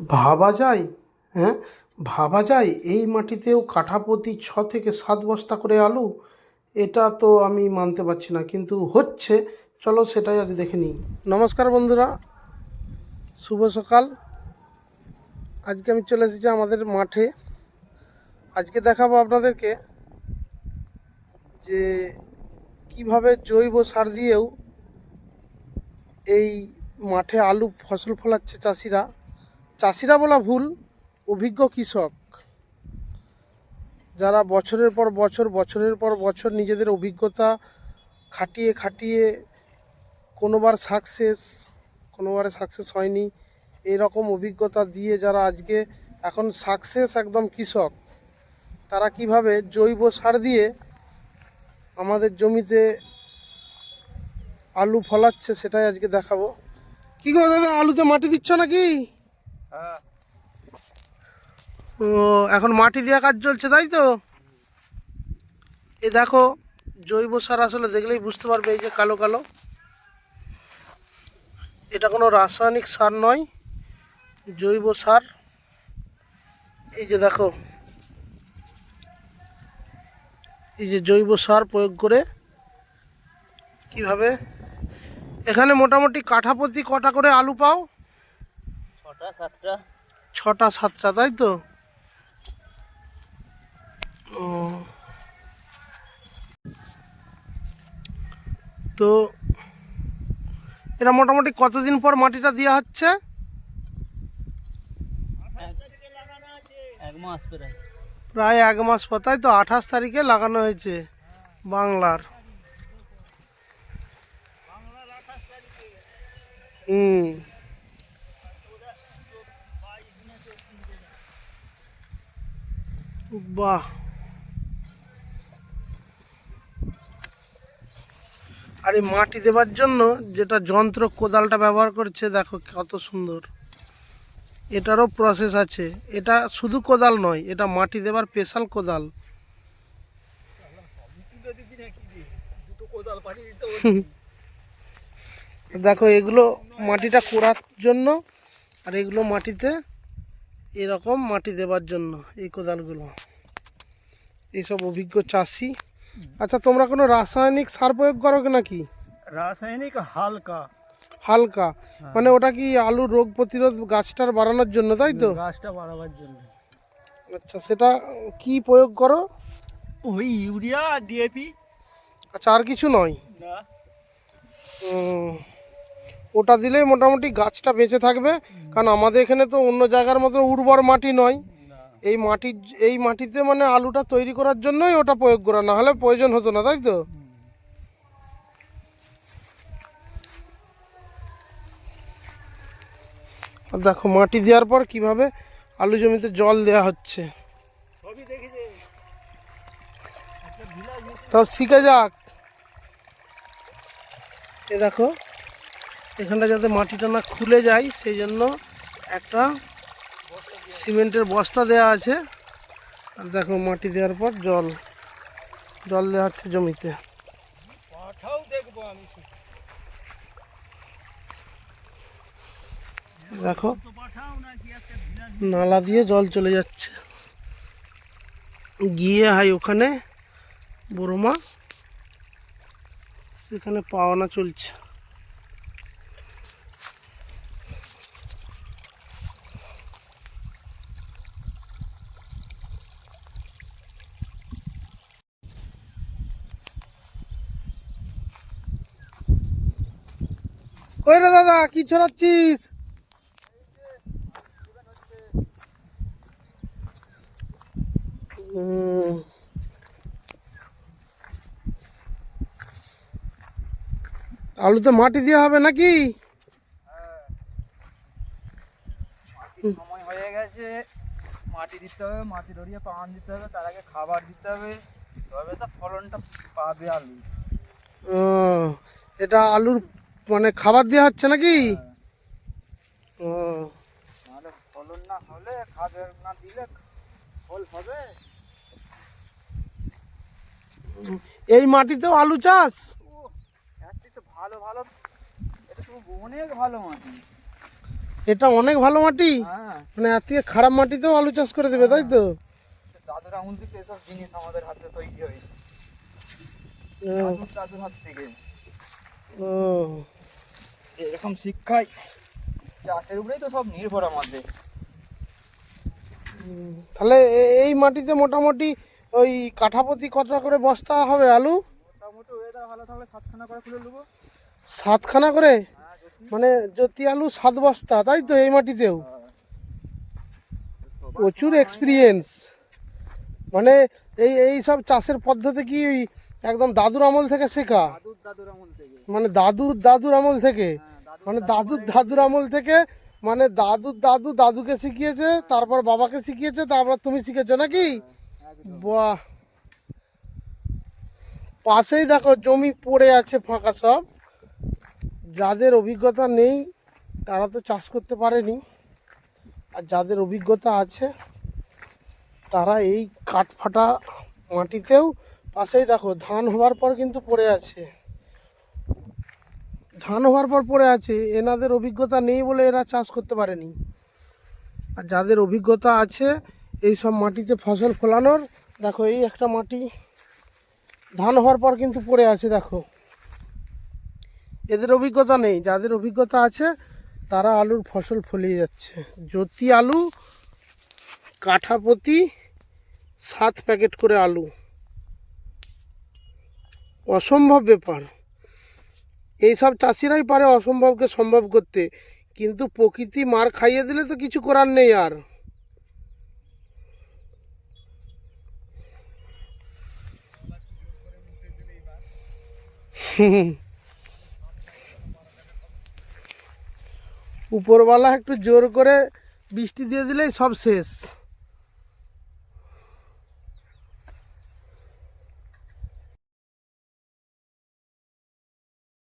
ভাবা যায় হ্যাঁ? ভাবা যায়, এই মাটিতেও কাঠাপ্রতি ছ থেকে সাত বস্তা করে আলু? এটা তো আমি মানতে পারছি না, কিন্তু হচ্ছে, চলো সেটাই আজ দেখে নিই। নমস্কার বন্ধুরা, শুভ সকাল। আজকে আমি চলে এসেছি আমাদের মাঠে। আজকে দেখাবো আপনাদেরকে যে কীভাবে জৈব সার দিয়েও এই মাঠে আলু ফসল ফলাচ্ছে চাষিরা। চাষিরা বলা ভুল, অভিজ্ঞ কৃষক। যারা বছরের পর বছর, বছরের পর বছর নিজেদের অভিজ্ঞতা খাটিয়ে খাটিয়ে কোনোবার সাকসেস কোনোবারে সাকসেস হয়নি এই রকম অভিজ্ঞতা দিয়ে যারা আজকে এখন সাকসেস একদম কৃষক, তারা কীভাবে জৈব সার দিয়ে আমাদের জমিতে আলু ফলাচ্ছে সেটাই আজকে দেখাবো। কি গো দাদা, আলুতে মাটি দিচ্ছ নাকি? ও, এখন মাটি দেওয়া কাজ চলছে, তাই তো? এ দেখো, জৈব সার আসলে দেখলেই বুঝতে পারবে এই যে কালো কালো। এটা কোনো রাসায়নিক সার নয়, জৈব সার। এই যে দেখো, এই যে জৈব সার প্রয়োগ করে কীভাবে? এখানে মোটামুটি কাঠাপ্রতি কটা করে আলু পাও? ছটা সাতটা। তাই তো? ও। তো এটা মোটামুটি কতদিন পর মাটিটা দেওয়া হচ্ছে? প্রায় এক মাস পর তাই তো? আঠাশ তারিখে লাগানো হয়েছে বাংলার। হুম। বাহ। আর এই মাটি দেবার জন্য যেটা যন্ত্র কোদালটা ব্যবহার করছে, দেখো কত সুন্দর। এটারও প্রসেস আছে। এটা শুধু কোদাল নয়, এটা মাটি দেবার স্পেশাল কোদাল। দেখো এগুলো মাটিটা কোড়ার জন্য, আর এগুলো মাটিতে এরকম মাটি দেবার জন্য এই কোদালগুলো। এইসব অভিজ্ঞ চাষি। আচ্ছা তোমরা কোনো রাসায়নিক সার প্রয়োগ করো নাকি? রাসায়নিক হালকা। হালকা। মানে ওটা কি আলু রোগ প্রতিরোধ গাছটার বাড়ানোর জন্য তাই তো? গাছটা বাড়াবার জন্য। আচ্ছা সেটা কি প্রয়োগ করো? ওই ইউরিয়া আর ডিএপি। আচ্ছা আর কিছু নয়? না। ওটা দিলেই মোটামুটি গাছটা বেঁচে থাকবে। কারণ আমাদের এখানে তো অন্য জায়গার মতো উর্বর মাটি নয়। এই মাটির এই মাটিতে মানে আলুটা তৈরি করার জন্যই ওটা প্রয়োগ করা। না হলে প্রয়োজন হতো না, তাই তো? দেখো, মাটি দেওয়ার পর কীভাবে আলু জমিতে জল দেওয়া হচ্ছে। তাও শিখে যাক। এ দেখো এখানটা যাতে মাটিটা না খুলে যায়, সেই জন্য একটা সিমেন্টের বস্তা দেওয়া আছে। আর দেখো মাটি দেওয়ার পর জল। জল দেওয়া হচ্ছে জমিতে। দেখো, নালা দিয়ে জল চলে যাচ্ছে। গিয়ে হাই ওখানে বড়মা সেখানে পাওয়ানা চলছে। কই রে দাদা কি ছড়াচ্ছিস? আলুতে মাটি দেওয়া হবে নাকি? সময় হয়ে গেছে। মাটি দিতে হবে মাটি ধরিয়ে পান দিতে হবে তার আগে খাবার দিতে হবে। তবে তো ফলনটা পাবে আলু। এটা আলুর মানে খাবার দেওয়া হচ্ছে নাকি? ও। ফলন না হলে খাবার না দিলে ফল হবে। এই মাটিতেও আলু চাষ? ভালো ভালো। এটা অনেক ভালো মাটি। এটা অনেক ভালো মাটি? হ্যাঁ। মানে এর থেকে খারাপ মাটিতেও আলু চাষ করে দেবে তাই তো? দাদুর আমল থেকে এসব জিনিস আমাদের হাতে তৈরি হয়েছে দাদুর দাদুর হাত থেকে। ও। এরকম শিক্ষায় চাষের উপরেই তো সব নির্ভর আমাদের। তাহলে এই মাটিতে মোটামুটি ওই কাঠাপতি কতটা করে বস্তা হবে আলু? মোটামুটি ওয়েদার ভালো থাকলে সাতখানা করে খুলে নেব সাতখানা করে? হ্যাঁ যদি মানে জ্যোতি আলু সাত বস্তা তাই তো এই মাটিতেও? প্রচুর এক্সপিরিয়েন্স মানে এই এই সব চাষের পদ্ধতি কি একদম দাদুর আমল থেকে শেখা। মানে দাদুর দাদুর আমল থেকে। মানে দাদুর দাদুর আমল থেকে মানে দাদুর দাদু দাদুকে শিখিয়েছে তারপর বাবাকে শিখিয়েছে তারপর তুমি শিখেছো নাকি? বাহ। পাশেই দেখো জমি পড়ে আছে ফাঁকা সব। যাদের অভিজ্ঞতা নেই তারা তো চাষ করতে পারেনি। আর যাদের অভিজ্ঞতা আছে তারা এই কাঠফাটা মাটিতেও পাশেই দেখো, ধান হওয়ার পর কিন্তু পড়ে আছে। ধান হওয়ার পর পড়ে আছে, এনাদের অভিজ্ঞতা নেই বলে এরা চাষ করতে পারেনি। আর যাদের অভিজ্ঞতা আছে, এই সব মাটিতে ফসল ফলানোর, দেখো এই একটা মাটি, ধান হওয়ার পর কিন্তু পড়ে আছে, দেখো। এদের অভিজ্ঞতা নেই, যাদের অভিজ্ঞতা আছে, তারা আলুর ফসল ফলিয়ে যাচ্ছে। জ্যোতি আলু কাঠাপতি সাত প্যাকেট করে আলু। অসম্ভব ব্যাপার। এইসব চাষিরাই পারে অসম্ভবকে সম্ভব করতে, কিন্তু প্রকৃতি মার খাইয়ে দিলে তো কিছু করার নেই আর। উপরওয়ালা একটু জোর করে বৃষ্টি দিয়ে দিলেই সব শেষ।